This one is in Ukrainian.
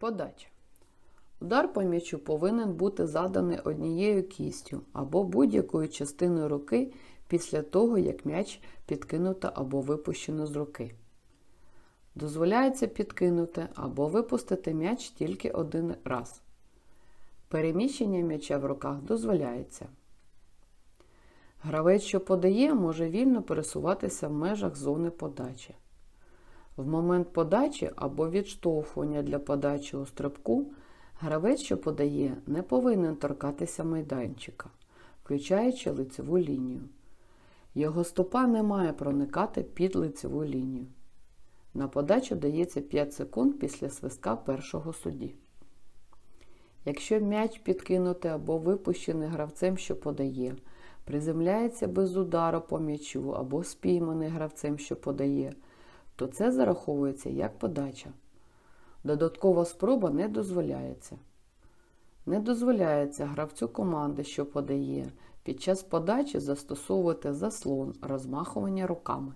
Подача. Удар по м'ячу повинен бути заданий однією кістю або будь-якою частиною руки після того, як м'яч підкинуто або випущено з руки. Дозволяється підкинути або випустити м'яч тільки один раз. Переміщення м'яча в руках дозволяється. Гравець, що подає, може вільно пересуватися в межах зони подачі. В момент подачі або відштовхування для подачі у стрибку гравець, що подає, не повинен торкатися майданчика, включаючи лицеву лінію. Його стопа не має проникати під лицеву лінію. На подачу дається 5 секунд після свистка першого судді. Якщо м'яч підкинутий або випущений гравцем, що подає, приземляється без удару по м'ячу або спійманий гравцем, що подає, то це зараховується як подача. Додаткова спроба не дозволяється. Не дозволяється гравцю команди, що подає, під час подачі застосовувати заслон розмахування руками.